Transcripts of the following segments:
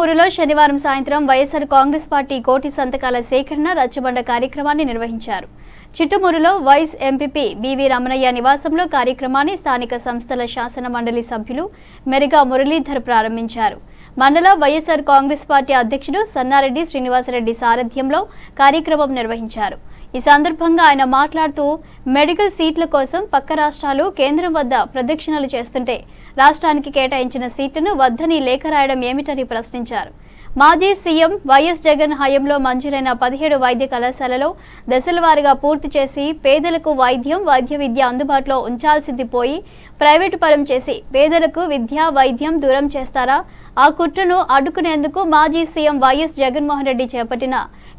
ఊరులో శనివారం సాయంత్రం వైఎస్ఆర్ కాంగ్రెస్ పార్టీ కోటి సంతకాల సేకరణ రచ్చబండ కార్యక్రమాన్ని నిర్వహించారు. చిట్టుమూరులో వైస్ ఎంపీపీ బీవీ రమణయ్య నివాసంలో కార్యక్రమాన్ని స్థానిక సంస్థల శాసన మండలి సభ్యులు మెరుగా మురళీధర్ ప్రారంభించారు. మండల వైఎస్ఆర్ కాంగ్రెస్ పార్టీ అధ్యక్షుడు సన్నారెడ్డి శ్రీనివాసరెడ్డి సారథ్యంలో కార్యక్రమం నిర్వహించారు. ఈ సందర్భంగా ఆయన మాట్లాడుతూ మెడికల్ సీట్ల కోసం పక్క రాష్ట్రాలు కేంద్రం వద్ద ప్రదక్షిణలు చేస్తుంటే రాష్ట్రానికి కేటాయించిన సీట్లను వద్దని లేఖ రాయడం ఏమిటని ప్రశ్నించారు. మాజీ సీఎం వైఎస్ జగన్ హయాంలో మంజూరైన పదిహేడు వైద్య కళాశాలలో దశలవారీగా పూర్తి చేసి పేదలకు వైద్యం వైద్య విద్య అందుబాటులో ఉంచాల్సింది పోయి ప్రైవేటు పరం చేసి పేదలకు విద్య వైద్యం దూరం చేస్తారా? ఆ కుట్రను అడ్డుకునేందుకు మాజీ సీఎం వైఎస్ జగన్మోహన్ రెడ్డి చేపట్టిన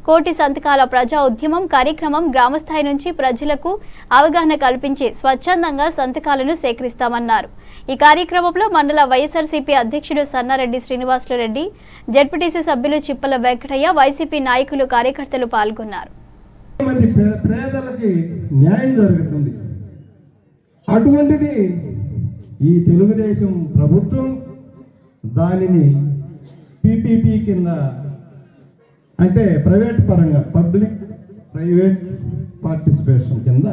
కోటి సంతకాల ప్రజా ఉద్యమం కార్యక్రమం గ్రామస్థాయి నుంచి ప్రజలకు అవగాహన కల్పించి స్వచ్ఛందంగా సంతకాలను సేకరిస్తామన్నారు. ఈ కార్యక్రమంలో మండల వైఎస్ఆర్సీపీ అధ్యక్షుడు సన్నారెడ్డి శ్రీనివాసులు రెడ్డి జడ్పీటీసీ సభ్యులు చిప్పల వెంకటయ్య వైసీపీ నాయకులు కార్యకర్తలు పాల్గొన్నారు. మంది పేదలకి న్యాయం జరుగుతుంది. అటువంటిది ఈ తెలుగుదేశం ప్రభుత్వం దానిని పీపీపీ కింద అంటే ప్రైవేట్ పరంగా పబ్లిక్ ప్రైవేట్ పార్టిసిపేషన్ కింద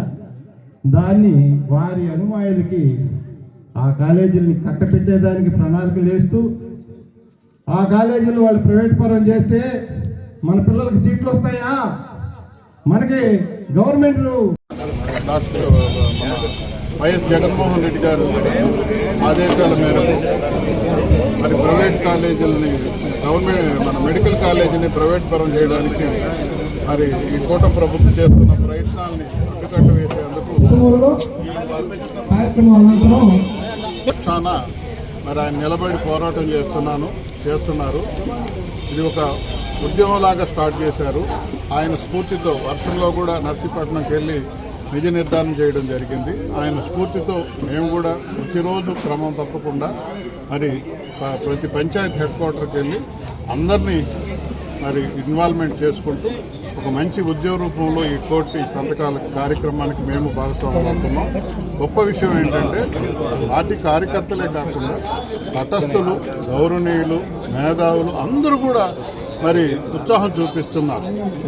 దాన్ని వారి అనుమాయులకి ఆ కాలేజీలని కట్టపెట్టేదానికి ప్రణాళికలు వేస్తూ ఆ కాలేజీలు వాళ్ళు ప్రైవేట్ పరం చేస్తే మన పిల్లలకి సీట్లు వస్తాయా మనకి గవర్నమెంట్ వైఎస్ జగన్మోహన్ రెడ్డి గారు ఆదేశాల మేరకు మరి ప్రైవేట్ కాలేజీలని గవర్నమెంట్ మన మెడికల్ కాలేజీని ప్రైవేట్ పరం చేయడానికి మరి ఈ కూట ప్రభుత్వం చేస్తున్న ప్రయత్నాల్ని అడ్డుకట్ట వేసేందుకు పక్షాన మరి ఆయన నిలబడి పోరాటం చేస్తున్నాను. చేస్తున్నారు. ఇది ఒక ఉద్యమంలాగా స్టార్ట్ చేశారు. ఆయన స్ఫూర్తితో వర్షంలో కూడా నర్సీపట్నంకి వెళ్ళి నిజ నిర్ధారణ చేయడం జరిగింది. ఆయన స్ఫూర్తితో మేము కూడా ప్రతిరోజు క్రమం తప్పకుండా మరి ప్రతి పంచాయతీ హెడ్ క్వార్టర్కి వెళ్ళి అందరినీ మరి ఇన్వాల్వ్మెంట్ చేసుకుంటూ ఒక మంచి ఉద్యోగ రూపంలో ఈ కోర్టు సంతకాల కార్యక్రమానికి మేము భాగస్వామ్యం అవుతున్నాం. గొప్ప విషయం ఏంటంటే పార్టీ కార్యకర్తలే కాకుండా తటస్థులు గౌరవనీయులు మేధావులు అందరూ కూడా మరి ఉత్సాహం చూపిస్తున్నారు.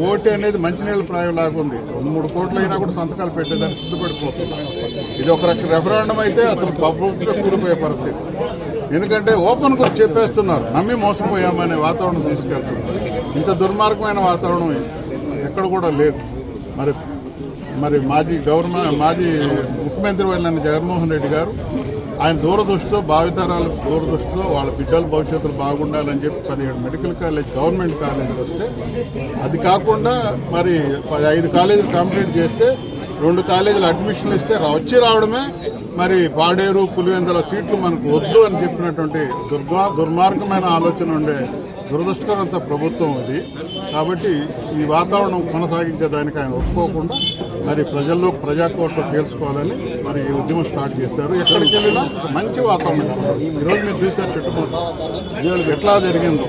ఓటు అనేది మంచినీళ్ళ ప్రాయం లాగుంది రెండు మూడు కోట్లు అయినా కూడా సంతకాలు పెట్టేదానికి సిద్ధపడిపోతుంది ఇది ఒక రకం రెఫరెండం అయితే అసలు ప్రభుత్వం కూలిపోయే పరిస్థితి. ఎందుకంటే ఓపెన్గా చెప్పేస్తున్నారు నమ్మి మోసపోయామనే వాతావరణం తీసుకెళ్తున్నారు. ఇంత దుర్మార్గమైన వాతావరణం ఎక్కడ కూడా లేదు. మరి మరి మాజీ గవర్నమెంట్ మాజీ ముఖ్యమంత్రి వెళ్ళిన జగన్మోహన్ రెడ్డి గారు ఆయన దూరదృష్టితో భావితరాల దూరదృష్టితో వాళ్ళ బిడ్డల భవిష్యత్తులు బాగుండాలని చెప్పి పదిహేడు మెడికల్ కాలేజ్ గవర్నమెంట్ కాలేజ్ వస్తే అది కాకుండా మరి పది ఐదు కాలేజీలు కంప్లీట్ చేస్తే రెండు కాలేజీలు అడ్మిషన్లు ఇస్తే రా- వచ్చి రావడమే మరి పాడేరు పులివెందల సీట్లు మనకు వద్దు అని చెప్పినటువంటి దుర్గా దుర్మార్గమైన ఆలోచన ఉండే దురదృష్టకరంత ప్రభుత్వం ఇది. కాబట్టి ఈ వాతావరణం కొనసాగించేదానికి ఆయన ఒప్పుకోకుండా మరి ప్రజల్లో ప్రజాకోట్లో తేల్చుకోవాలని మరి ఈ ఉద్యమం స్టార్ట్ చేశారు. ఎక్కడికి వెళ్ళినా మంచి వాతావరణం. ఈరోజు మీరు చూసారు చుట్టుపక్కల ఎట్లా జరిగిందో.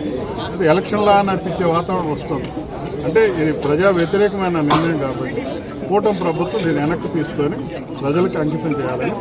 అంటే ఎలక్షన్లా అనిపించే వాతావరణం వస్తుంది. అంటే ఇది ప్రజా వ్యతిరేకమైన నిర్ణయం కాబట్టి కూటమి ప్రభుత్వం దీన్ని వెనక్కి తీసుకొని ప్రజలకు అంకితం చేయాలని